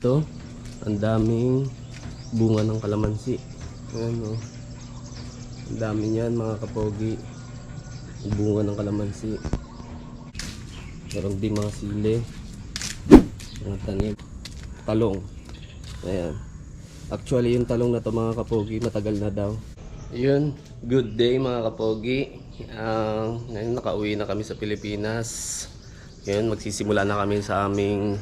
Ito, ang daming bunga ng kalamansi. Ayan o. Ang dami niyan mga kapogi. Bunga ng kalamansi. Meron din mga sili. Mga tanim. Talong. Ayan. Actually, yung talong na to mga kapogi, matagal na daw. Yun, good day mga kapogi. Ah, ngayon nakauwi na kami sa Pilipinas. Ngayon, magsisimula na kami sa aming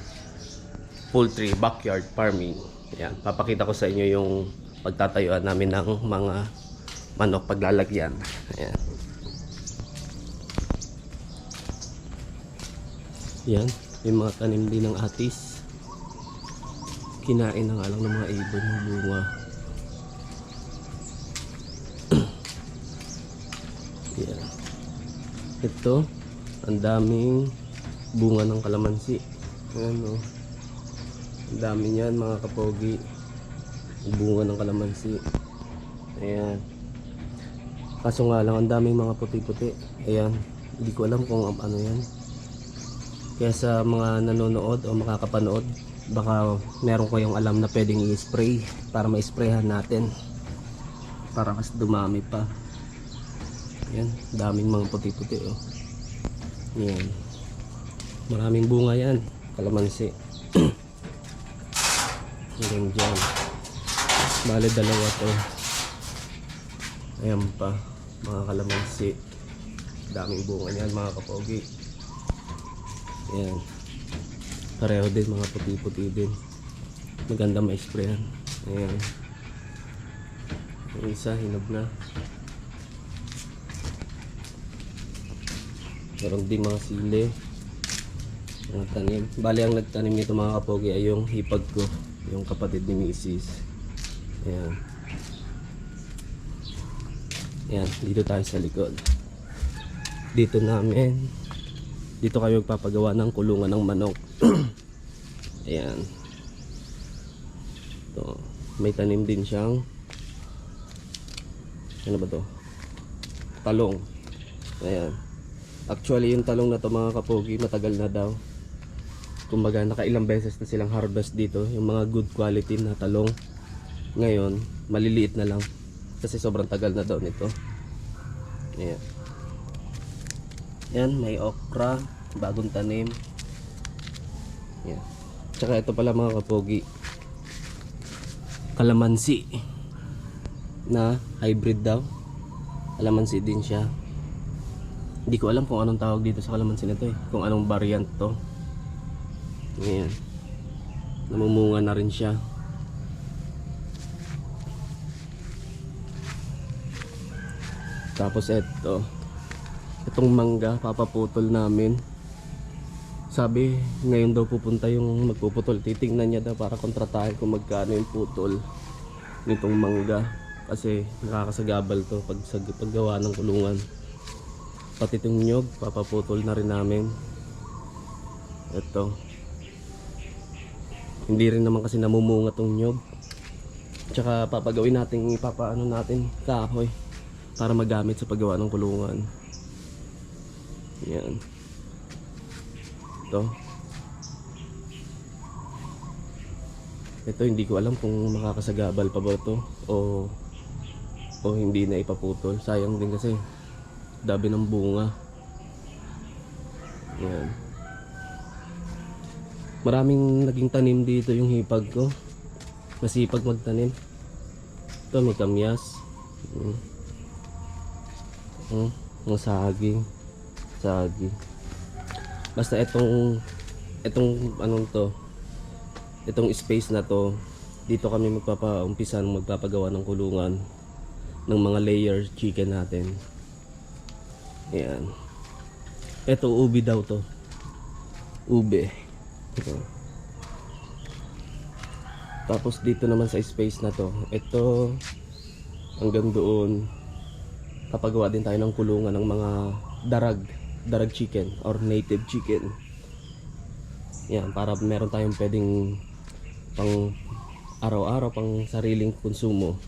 poultry backyard farming. Ayan, papakita ko sa inyo yung pagtatayuan namin ng mga manok paglalagyan. Ayan. Yan, yung mga tanim din ng atis. Kinain na nga lang ng mga ibon ng bunga. Yan. Ito, ang daming bunga ng kalamansi. Ayan o. Dami niyan mga kapogi. Bunga ng kalamansi. Ayan. Kaso nga lang, ang daming mga puti-puti. Ayan. Hindi ko alam kung ano yan. Kaya sa mga nanonood o makakapanood, baka meron kayong alam na pwedeng i-spray para ma-sprayhan natin. Para mas dumami pa. Ayan. Daming mga puti-puti oh. Ayan. Maraming bunga yan. Kalamansi. Hanggang dyan. Bale dalawa to. Ayan pa. Mga kalamansi. Daming bunga niyan mga kapogi. Ayan. Pareho din mga puti-puti din. Maganda ma-sprayan. Ayan. Yung isa hinog na. Meron din mga sili. Mga tanim. Bali ang nagtanim nito mga kapogi ay yung hipag ko. Yung kapatid ni Mrs. Ayan. Ayan, dito tayo sa likod. Dito namin. Dito kayo magpapagawa ng kulungan ng manok. Ayan. Ito. May tanim din siyang ano ba to? Talong. Ayan. Actually, yung talong na to mga kapogi, matagal na daw. Kumbaga, nakailang beses na silang harvest dito. Yung mga good quality na talong. Ngayon, maliliit na lang. Kasi sobrang tagal na daw nito. Ayan. Yan, may okra. Bagong tanim. Yan. Tsaka ito pala mga kapogi. Kalamansi. Na hybrid daw. Kalamansi din siya. Hindi ko alam kung anong tawag dito sa kalamansi na to eh. Kung anong variant to. Ayan. Namumunga na rin siya. Tapos eto. Itong mangga, papaputol namin. Sabi, ngayon daw pupunta yung magpuputol. Titingnan niya daw para kontratahin kung magkano yung putol nitong mangga. Kasi nakakasagabal to pag paggawa ng kulungan. Pati itong nyog, papaputol na rin namin. Ito. Hindi rin naman kasi namumunga tong nyog. Tsaka papagawin natin, ipapaano natin kahoy para magamit sa paggawa ng kulungan. Yan. Ito. Ito hindi ko alam kung makakasagabal pa ba to o o hindi na ipaputol. Sayang din kasi dabi ng bunga. Yan. Maraming naging tanim dito yung hipag ko. Masipag magtanim. Ito may kamyas. Mm. Mm, saging. Saging. Basta itong itong anong to, itong space na to, dito kami magpapaumpisa ng magpapagawa ng kulungan ng mga layer chicken natin. Ayan. Ito ubi daw to. Ube. Ito. Tapos dito naman sa space na to, ito hanggang doon papagawa din tayo ng kulungan ng mga darag, darag chicken or native chicken. Yan, para meron tayong pwedeng pang araw-araw pang sariling konsumo.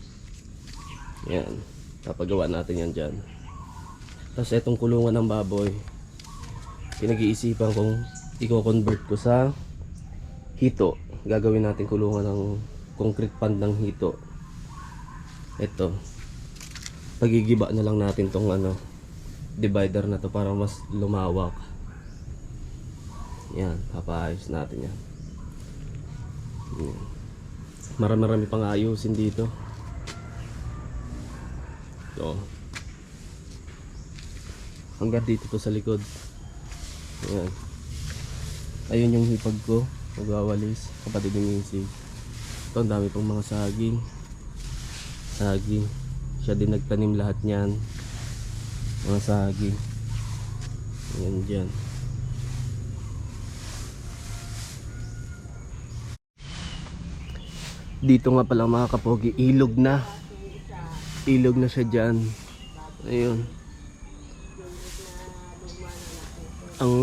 Yan, papagawa natin yan dyan. Tapos itong kulungan ng baboy, pinag-iisipan kong i-convert ko sa hito. gagawin natin kulungan ng concrete pan ng hito. Ito. Pagigiba na lang natin tong ano divider na to para mas lumawak. Yan, papaayos natin yan. Yan. Marami-rami pang ayusin dito. So, hanggang dito to sa likod. Ayan. Ayun yung hipag ko. Magwawalis. Kapatid ni Missy. Ito, ang dami pang mga saging. Saging. Siya din nagtanim lahat niyan. Mga saging. Ayan dyan. Dito nga pala mga kapogi, ilog na. Ilog na siya dyan. Ayun. Ang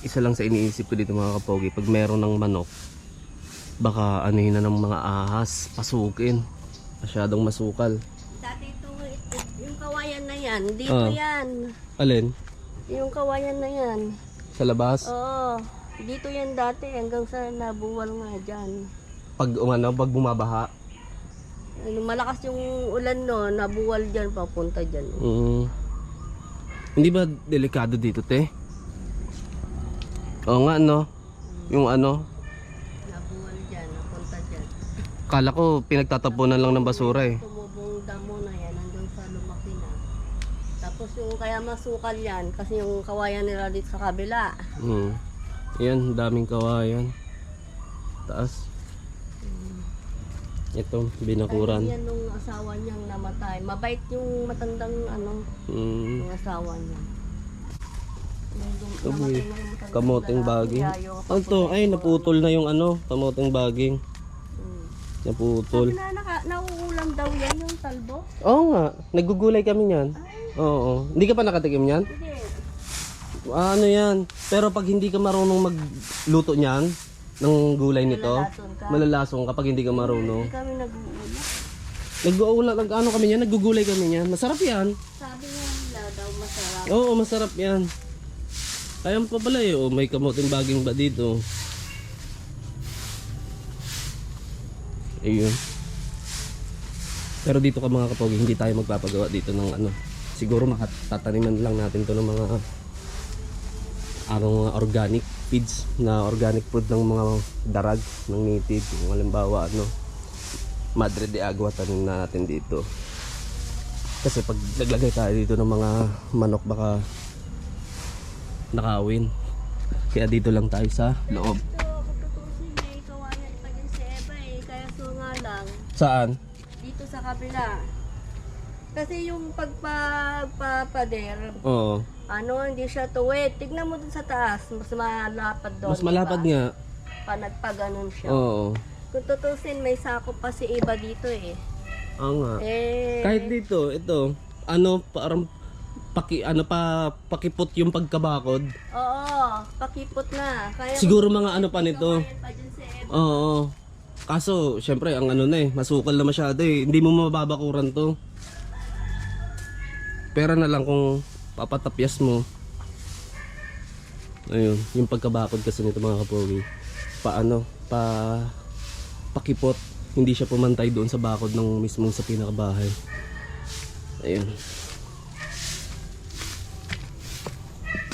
isa lang sa iniisip ko dito mga kapogi, pag meron ng manok, baka anuhin na ng mga ahas, pasukin. Masyadong masukal. Dati ito, yung kawayan na yan, dito Ah. yan. Alin? Yung kawayan na yan. Sa labas? Oo, dito yan dati hanggang sa nabuwal nga dyan. Pag umano, pag bumabaha. Ano, malakas yung ulan no, nabuwal dyan, papunta dyan. Mm. Hindi ba delikado dito, te? Oo nga, no? Yung ano, Nabuwal dyan, napunta dyan. kala ko pinagtatapunan lang ng basura eh. Tumubong damo na yan hanggang sa lumaki na. Tapos yung kaya masukal yan, kasi yung kawayan nila dito sa kabila. Mm. Yan, daming kawayan. Taas. Ito, binakuran. Yan nung asawa niyang namatay. Mabait yung matandang ano, Mm. yung asawa niya. Kamoting lalaki, baging. Ano to? Ay, naputol na yung ano, kamoting baging. Naputol. Sabi na, naka, nauulam daw yan yung talbo. Oo nga, nagugulay kami niyan. Oo. Hindi ka pa nakatikim niyan? Hindi. Ano yan? Pero pag hindi ka marunong magluto niyan, ng gulay nito, Malalason ka. malalasong kapag hindi ka marunong. Hindi kami nag-uulap. Nag-uula, nag ano kami niyan, naggugulay kami niyan. Masarap yan. Sabi nga nila daw masarap. Oo, masarap yan. Kaya pa pala eh, oh, may kamuting baging ba dito? Ayun. Pero dito ka mga kapogi, hindi tayo magpapagawa dito ng ano. Siguro makatataniman lang natin to ng mga anong organic feeds na organic food ng mga darag ng native. Yung halimbawa ano, Madre de Agua tanim na natin dito. Kasi pag naglagay tayo dito ng mga manok baka nakawin. Kaya dito lang tayo sa loob. Eh. Lang, Saan? dito sa kabila. Kasi yung pagpapader, Oo. ano, hindi siya tuwid. Tignan mo dun sa taas, mas malapad doon. Mas malapad diba? nga. Pa nagpaganon siya. Oo. Kung tutusin, may sakop pa si Iba dito eh. Oo nga. Eh, Kahit dito, ito, ano, parang paki, ano pa, pakipot yung pagkabakod. oo, pakipot na. Kaya Siguro mga ano pa nito. pa dyan si. Oo. Kaso, syempre, ang ano na eh, masukal na masyado eh. Hindi mo mababakuran to. Pera na lang kung papatapyas mo. Ayun, yung pagkabakod kasi nito mga kapogi. Paano? Pa pakipot. Hindi siya pumantay doon sa bakod ng mismong sa pinakabahay. Ayun.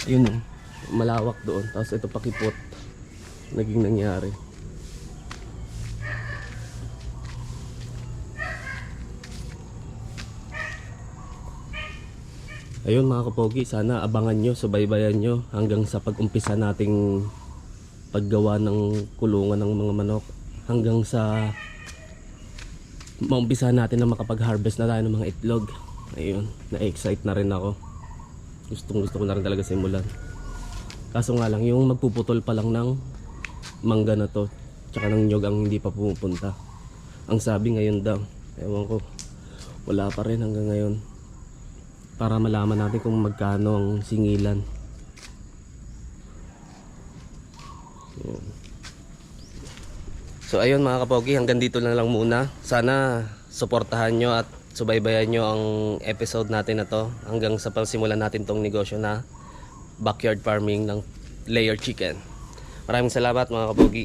Ayun oh. Malawak doon. Tapos ito pakipot. Naging nangyari. Ayun mga kapogi, sana abangan nyo, subaybayan nyo hanggang sa pag-umpisa nating paggawa ng kulungan ng mga manok. Hanggang sa maumpisa natin na makapag-harvest na tayo ng mga itlog. Ayun, na-excite na rin ako. Gustong gusto ko na rin talaga simulan. Kaso nga lang, yung magpuputol pa lang ng mangga na to, tsaka ng nyog ang hindi pa pumupunta. Ang sabi ngayon daw, ewan ko, wala pa rin hanggang ngayon para malaman natin kung magkano ang singilan. So ayun mga kapogi, hanggang dito na lang muna. Sana suportahan nyo at subaybayan nyo ang episode natin na to hanggang sa pagsimulan natin tong negosyo na backyard farming ng layer chicken. Maraming salamat mga kapogi.